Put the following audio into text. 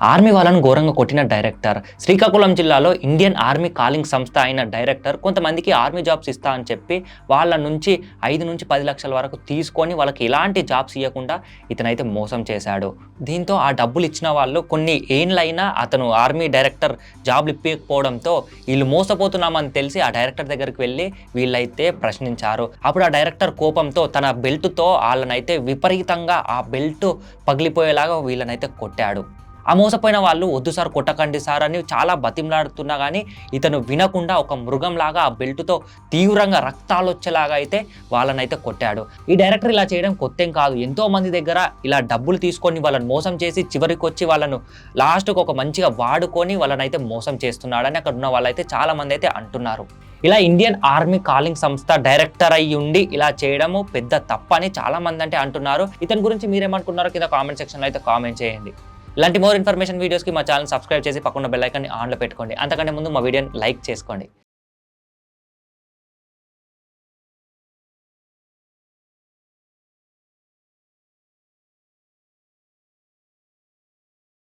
Army వాళ్ళను ఘోరంగా కొట్టిన డైరెక్టర్. శ్రీకాకుళం జిల్లాలో ఇండియన్ ఆర్మీ కాలింగ్ సంస్థ అయిన డైరెక్టర్ కొంతమందికి ఆర్మీ జాబ్స్ ఇస్తా అని చెప్పి వాళ్ళ నుంచి ఐదు నుంచి పది లక్షల వరకు తీసుకొని వాళ్ళకి ఎలాంటి జాబ్స్ ఇవ్వకుండా ఇతనైతే మోసం చేశాడు. దీంతో ఆ డబ్బులు ఇచ్చిన వాళ్ళు కొన్ని ఏండ్లైనా అతను ఆర్మీ డైరెక్టర్ జాబ్లు ఇప్పకపోవడంతో వీళ్ళు మోసపోతున్నామని తెలిసి ఆ డైరెక్టర్ దగ్గరికి వెళ్ళి వీళ్ళైతే ప్రశ్నించారు. అప్పుడు ఆ డైరెక్టర్ కోపంతో తన బెల్ట్తో వాళ్ళనైతే విపరీతంగా ఆ బెల్ట్ పగిలిపోయేలాగా వీళ్ళనైతే కొట్టాడు. ఆ మోసపోయిన వాళ్ళు వద్దు సార్ కొట్టకండి సార్ అని చాలా బతిమలాడుతున్నా కానీ ఇతను వినకుండా ఒక మృగంలాగా ఆ బెల్ట్తో తీవ్రంగా రక్తాలు వచ్చేలాగా అయితే వాళ్ళనైతే కొట్టాడు. ఈ డైరెక్టర్ ఇలా చేయడం కొత్తేం కాదు. ఎంతో మంది దగ్గర ఇలా డబ్బులు తీసుకొని వాళ్ళని మోసం చేసి చివరికి వచ్చి వాళ్ళను లాస్ట్కు ఒక మంచిగా వాడుకొని వాళ్ళనైతే మోసం చేస్తున్నాడని అక్కడ ఉన్న వాళ్ళైతే చాలా మంది అయితే అంటున్నారు. ఇలా ఇండియన్ ఆర్మీ కాలింగ్ సంస్థ డైరెక్టర్ అయ్యి ఉండి ఇలా చేయడము పెద్ద తప్పని చాలా మంది అంటే అంటున్నారు. ఇతని గురించి మీరేమనుకున్నారో కింద కామెంట్ సెక్షన్లో అయితే కామెంట్ చేయండి. ఇలాంటి మోర్ ఇన్ఫర్మేషన్ వీడియోస్కి మా ఛానల్ సబ్స్క్రైబ్ చేసి పక్కన బెల్ ఐకాన్ని ఆన్లో పెట్టుకోండి. అంతకంటే ముందు మా వీడియోని లైక్ చేసుకోండి.